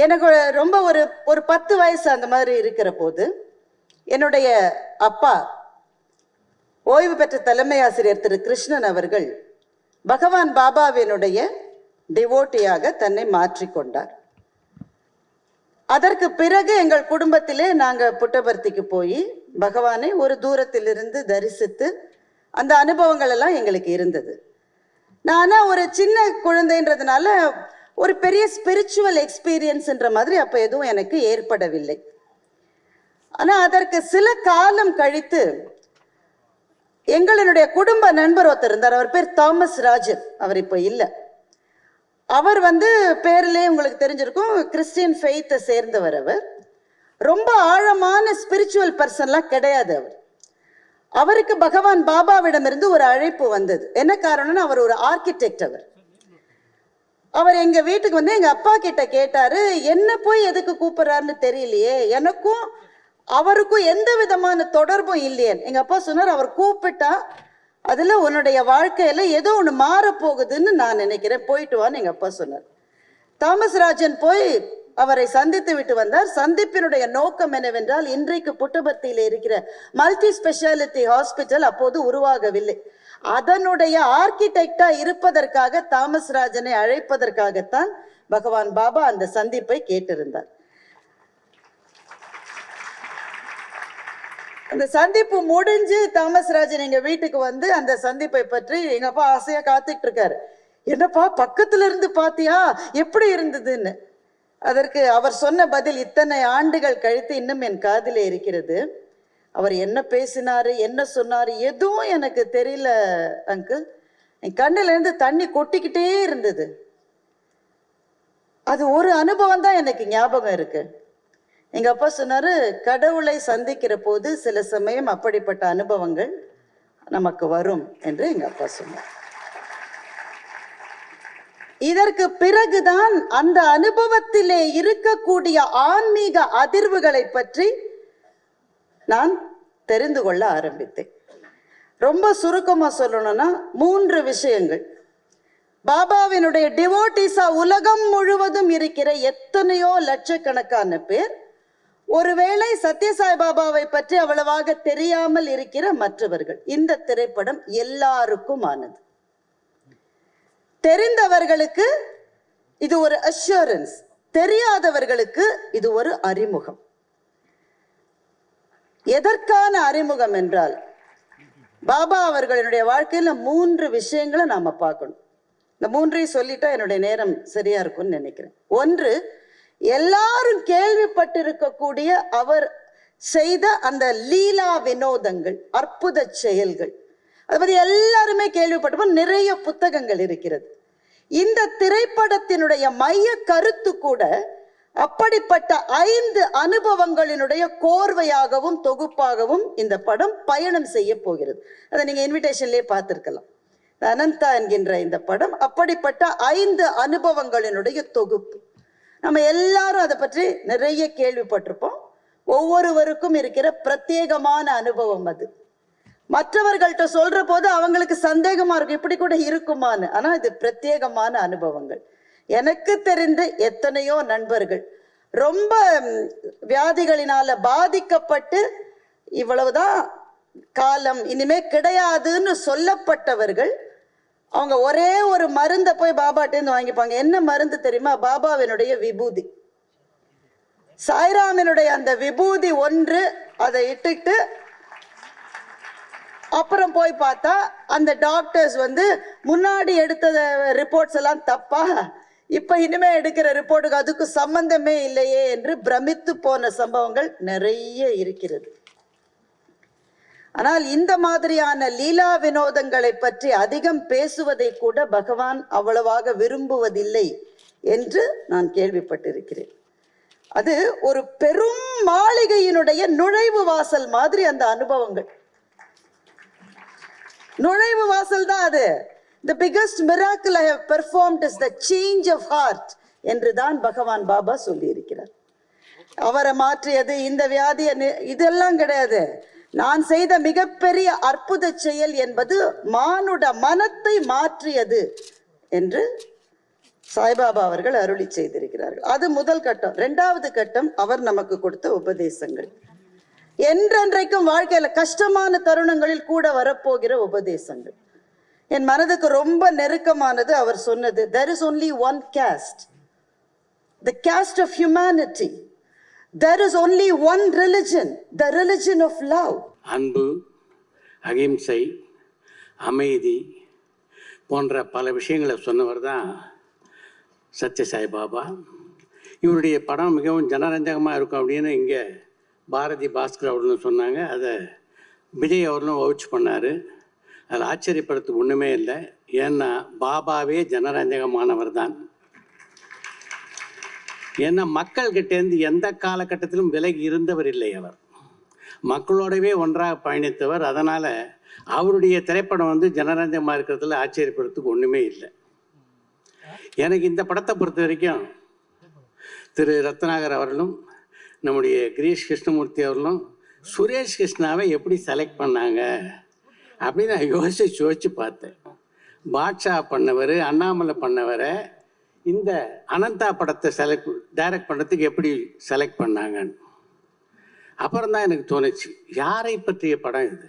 எனக்கு ரொம்ப ஒரு ஒரு பத்து வயசு அந்த மாதிரி இருக்கிற போது என்னுடைய அப்பா ஓய்வு பெற்ற தலைமை ஆசிரியர் திரு. கிருஷ்ணன் அவர்கள் பகவான் பாபாவினுடைய டிவோட்டியாக தன்னை மாற்றிக்கொண்டார் அதற்கு பிறகு எங்கள் குடும்பத்திலே நாங்கள் புட்டபர்த்திக்கு போய் பகவானை ஒரு தூரத்திலிருந்து தரிசித்து அந்த அனுபவங்கள் எல்லாம் எங்களுக்கு இருந்தது. நான் ஒரு சின்ன குழந்தைன்றதுனால ஒரு பெரிய ஸ்பிரிச்சுவல் எக்ஸ்பீரியன்ஸ்ன்ற மாதிரி அப்ப எதுவும் எனக்கு ஏற்படவில்லை. ஆனா அதற்கு சில காலம் கழித்து எங்களுடைய குடும்ப நண்பர் ஒருத்தர் இருந்தார். அவர் பேர் தாமஸ் ராஜன். அவர் இப்போ இல்லை. அவர் வந்து பேர்லேயே உங்களுக்கு தெரிஞ்சிருக்கும் கிறிஸ்டியன் ஃபெய்த்தை சேர்ந்தவர் அவர். ரொம்ப ஆழமான ஸ்பிரிச்சுவல் பர்சன்லாம் கிடையாது அவர். அவருக்கு பகவான் பாபாவிடமிருந்து ஒரு அழைப்பு வந்தது. என்ன காரணம்னா அவர் ஒரு ஆர்கிடெக்ட் அவர். அவர் எங்க வீட்டுக்கு வந்து எங்க அப்பா கிட்ட கேட்டாரு என்ன போய் எதுக்கு கூப்பிடுறாருன்னு தெரியலையே. எனக்கும் அவருக்கும் எந்த விதமான தொடர்பும் இல்லையே. எங்க அப்பா சொன்னார் அவர் கூப்பிட்டா அதுல உன்னுடைய வாழ்க்கையில ஏதோ ஒண்ணு மாற போகுதுன்னு நான் நினைக்கிறேன். போயிட்டு வான்னு எங்க அப்பா சொன்னார். தாமஸ் ராஜன் போய் அவரை சந்தித்து விட்டு வந்தார். சந்திப்பினுடைய நோக்கம் என்னவென்றால் இன்றைக்கு புட்டபர்த்தியில் இருக்கிற மல்டி ஸ்பெஷாலிட்டி ஹாஸ்பிட்டல் அப்போது உருவாகவில்லை. அதனுடைய ஆர்கிடெக்டா இருப்பதற்காக தாமஸ் ராஜனை அழைப்பதற்காகத்தான் பகவான் பாபா அந்த சந்திப்பை கேட்டிருந்தார். அந்த சந்திப்பு முடிஞ்சு தாமஸ் ராஜன் எங்க வீட்டுக்கு வந்து அந்த சந்திப்பை பற்றி எங்க அப்பா ஆசையா காத்துட்டு இருக்காரு. என்னப்பா பக்கத்துல இருந்து பாத்தியா? எப்படி இருந்ததுன்னு? அதற்கு அவர் சொன்ன பதில் இத்தனை ஆண்டுகள் கழித்து இன்னும் என் காதிலே இருக்கிறது. அவர் என்ன பேசினாரு என்ன சொன்னாரு எதுவும் எனக்கு தெரியல அங்கிள் என் கண்ணுல இருந்து தண்ணி கொட்டிக்கிட்டே இருந்தது. அது ஒரு அனுபவம் தான் எனக்கு ஞாபகம் இருக்கு. எங்க அப்பா சொன்னாரு கடவுளை சந்திக்கிற போது சில சமயம் அப்படிப்பட்ட அனுபவங்கள் நமக்கு வரும் என்று எங்க அப்பா சொன்னார். இதற்கு பிறகுதான் அந்த அனுபவத்திலே இருக்கக்கூடிய ஆன்மீக அதிர்வுகளை பற்றி நான் தெரிந்து கொள்ள ஆரம்பித்தேன். ரொம்ப சுருக்கமாக சொல்லணும்னா மூன்று விஷயங்கள். பாபாவினுடைய டிவோட்டிஸா உலகம் முழுவதும் இருக்கிற எத்தனையோ லட்சக்கணக்கான பேர் ஒருவேளை சத்யசாய் பாபாவை பற்றி அவ்வளவாக தெரியாமல் இருக்கிற மற்றவர்கள். இந்த திரைப்படம் எல்லாருக்கும் ஆனது தெரிந்தவர்களுக்கு இது ஒரு அஷூரன்ஸ் தெரியாதவர்களுக்கு இது ஒரு அறிமுகம். எதற்கான அறிமுகம் என்றால் பாபா அவர்களினுடைய வாழ்க்கையில் மூன்று விஷயங்களை நாம் பார்க்கணும். இந்த மூன்றையும் சொல்லிட்டா என்னுடைய நேரம் சரியா இருக்கும்னு நினைக்கிறேன். ஒன்று எல்லாரும் கேள்விப்பட்டிருக்கக்கூடிய அவர் செய்த அந்த லீலா வினோதங்கள் அற்புத செயல்கள். அதை பற்றி எல்லாருமே கேள்விப்பட்டிருப்போம் நிறைய புத்தகங்கள் இருக்கிறது. இந்த திரைப்படத்தினுடைய மைய கருத்து கூட அப்படிப்பட்ட ஐந்து அனுபவங்களினுடைய கோர்வையாகவும் தொகுப்பாகவும் இந்த படம் பயணம் செய்ய போகிறது. அதை நீங்க இன்விடேஷன்லயே பார்த்திருக்கலாம். அனந்தா என்கின்ற இந்த படம் அப்படிப்பட்ட ஐந்து அனுபவங்களினுடைய தொகுப்பு. நம்ம எல்லாரும் அதை பற்றி நிறைய கேள்விப்பட்டிருப்போம். ஒவ்வொருவருக்கும் இருக்கிற பிரத்யேகமான அனுபவம் அது. மற்றவர்கள்ட்ட சொல்ற போது அவங்களுக்கு சந்தேகமா இருக்கும். இப்படி கூட இருக்குமான்னு. ஆனா இது பிரத்யேகமான அனுபவங்கள். எனக்கு தெரிந்து எத்தனையோ நண்பர்கள். ரொம்ப வியாதிகளினால பாதிக்கப்பட்டு இவ்வளவுதான் காலம் இனிமே கிடையாதுன்னு சொல்லப்பட்டவர்கள் அவங்க ஒரே ஒரு மருந்தை போய் பாபாட்டேருந்து வாங்கிப்பாங்க. என்ன மருந்து தெரியுமா? பாபாவினுடைய விபூதி. சாய்ராமினுடைய அந்த விபூதி ஒன்று அதை இட்டுட்டு அப்புறம் போய் பார்த்தா அந்த டாக்டர்ஸ் வந்து முன்னாடி எடுத்த ரிப்போர்ட்ஸ் எல்லாம் தப்பா இப்ப இனிமே எடுக்கிற ரிப்போர்ட்டுக்கு அதுக்கு சம்பந்தமே இல்லையே என்று பிரமித்து போன சம்பவங்கள் நிறைய இருக்கிறது. ஆனால் இந்த மாதிரியான லீலா வினோதங்களை பற்றி அதிகம் பேசுவதை கூட பகவான் அவ்வளவாக விரும்புவதில்லை என்று நான் கேள்விப்பட்டிருக்கிறேன். அது ஒரு பெரும் மாளிகையினுடைய நுழைவு வாசல் மாதிரி அந்த அனுபவங்கள். நுழைவு வாசல் தான் அது. The biggest miracle I have performed is the change of heart என்று தான் பகவான் பாபா சொல்லியிருக்கிறார். அவரை மாற்றியது இந்த வியாதியை இதெல்லாம் கிடையாது. நான் செய்த மிகப்பெரிய அற்புத செயல் என்பது மானுட மனத்தை மாற்றியது என்று சாய்பாபா அவர்கள் அருளி செய்திருக்கிறார்கள். அது முதல் கட்டம். ரெண்டாவது கட்டம் அவர் நமக்கு கொடுத்த உபதேசங்கள். என்றென்றைக்கும் வாழ்க்கையில கஷ்டமான தருணங்களில் கூட வரப்போகிற உபதேசங்கள். என் மனதுக்கு ரொம்ப நெருக்கமானது அவர் சொன்னது there is only one caste the caste of humanity there is only one religion the religion of love அன்பு அகிம்சை அமைதி போன்ற பல விஷயங்களை சொன்னவர் தான் சத்ய சாய்பாபா இவருடைய படம் மிகவும் ஜனரஞ்சகமாக இருக்கும் அப்படின்னு இங்கே பாரதி பாஸ்கர் அவர்களும் சொன்னாங்க. அதை விஜய் அவர்களும் வவுச் பண்ணார். அதில் ஆச்சரியப்படுறதுக்கு ஒன்றுமே இல்லை. ஏன்னா பாபாவே ஜனரஞ்சகமானவர் தான் ஏன்னா மக்கள்கிட்டேருந்து எந்த காலகட்டத்திலும் விலகி இருந்தவர் இல்லை அவர். மக்களோடவே ஒன்றாக பயணித்தவர். அதனால் அவருடைய திரைப்படம் வந்து ஜனரஞ்சகமாக இருக்கிறதுல ஆச்சரியப்படுறதுக்கு ஒன்றுமே இல்லை. எனக்கு இந்த படத்தை பொறுத்த வரைக்கும் திரு. ரத்னாகர் அவர்களும் நம்முடைய கிரீஷ் கிருஷ்ணமூர்த்தி அவர்களும் சுரேஷ் கிருஷ்ணாவை எப்படி செலக்ட் பண்ணாங்க? அப்படின்னு நான் யோசிச்சு யோசிச்சு பார்த்தேன். பாட்ஷா பண்ணவர் அண்ணாமலை பண்ணவரை இந்த அனந்தா படத்தை செலக்ட் டைரக்ட் பண்ணுறதுக்கு எப்படி செலக்ட் பண்ணாங்கன்னு. அப்புறம் தான் எனக்கு தோணுச்சு யாரை பற்றிய படம் இது?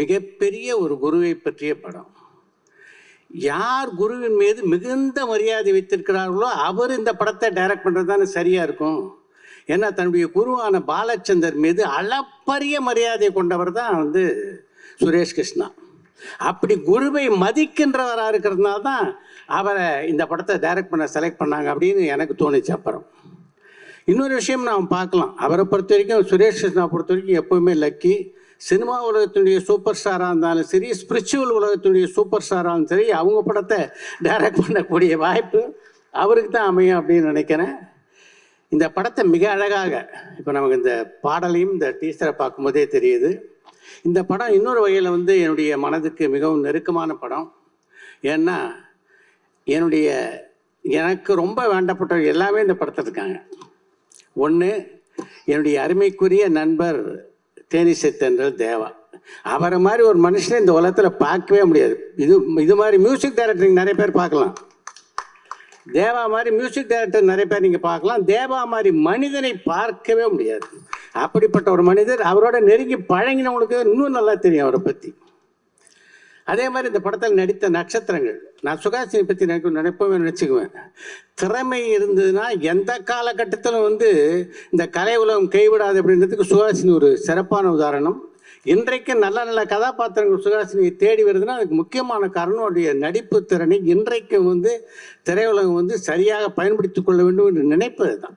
மிகப்பெரிய ஒரு குருவை பற்றிய படம். யார் குருவின் மீது மிகுந்த மரியாதை வைத்திருக்கிறார்களோ அவர் இந்த படத்தை டைரக்ட் பண்ணுறது தானே சரியாக இருக்கும். ஏன்னா தன்னுடைய குருவான பாலச்சந்தர் மீது அளப்பரிய மரியாதை கொண்டவர் தான் வந்து சுரேஷ் கிருஷ்ணா. அப்படி குருவை மதிக்கின்றவராக இருக்கிறதுனால தான் அவரை இந்த படத்தை டைரக்ட் பண்ண செலக்ட் பண்ணாங்க அப்படின்னு எனக்கு தோணுச்சு அப்புறம். இன்னொரு விஷயம் நாம் பார்க்கலாம். அவரை பொறுத்த வரைக்கும் சுரேஷ் கிருஷ்ணா பொறுத்த வரைக்கும் எப்போவுமே லக்கி. சினிமா உலகத்தினுடைய சூப்பர் ஸ்டாராக இருந்தாலும் சரி ஸ்பிரிச்சுவல் உலகத்தினுடைய சூப்பர் ஸ்டாராக இருந்தாலும் சரி அவங்க படத்தை டைரக்ட் பண்ணக்கூடிய வாய்ப்பு அவருக்கு தான் அமையும் அப்படின்னு நினைக்கிறேன். இந்த படத்தை மிக அழகாக இப்போ நமக்கு இந்த பாடலையும் இந்த டீச்சரை பார்க்கும்போதே தெரியுது. இந்த படம் இன்னொரு வகையில் வந்து என்னுடைய மனதுக்கு மிகவும் நெருக்கமான படம். ஏன்னா என்னுடைய எனக்கு ரொம்ப வேண்டப்பட்டவர்கள் எல்லாமே இந்த படத்தில் இருக்காங்க. ஒன்று என்னுடைய அருமைக்குரிய நண்பர் தேனிசை தென்றல் தேவா. அவரை மாதிரி ஒரு மனுஷனை இந்த உலகத்தில் பார்க்கவே முடியாது. இது இது மாதிரி மியூசிக் டைரக்டரிங் நிறைய பேர் பார்க்கலாம். தேவா மாதிரி மியூசிக் டைரக்டர் நிறைய பேர் நீங்கள் பார்க்கலாம். தேவா மாதிரி மனிதனை பார்க்கவே முடியாது. அப்படிப்பட்ட ஒரு மனிதர் அவரோட நெருங்கி பழகினவங்களுக்கு இன்னும் நல்லா தெரியும் அவரை பற்றி அதே மாதிரி இந்த படத்தில் நடித்த நட்சத்திரங்கள். நான் சுகாசினி பற்றி நினைக்க நினைப்பவே நினச்சிக்குவேன். திறமை இருந்ததுன்னா எந்த காலகட்டத்திலும் வந்து இந்த கலை உலகம் கைவிடாது அப்படின்றதுக்கு சுகாசினி ஒரு சிறப்பான உதாரணம். இன்றைக்கு நல்ல நல்ல கதாபாத்திரங்கள் சுகாசினியை தேடி வருதுன்னா அதுக்கு முக்கியமான காரணம் அவருடைய நடிப்பு திறனை இன்றைக்கு வந்து திரையுலகம் வந்து சரியாக பயன்படுத்தி கொள்ள வேண்டும் என்று நினைப்பது தான்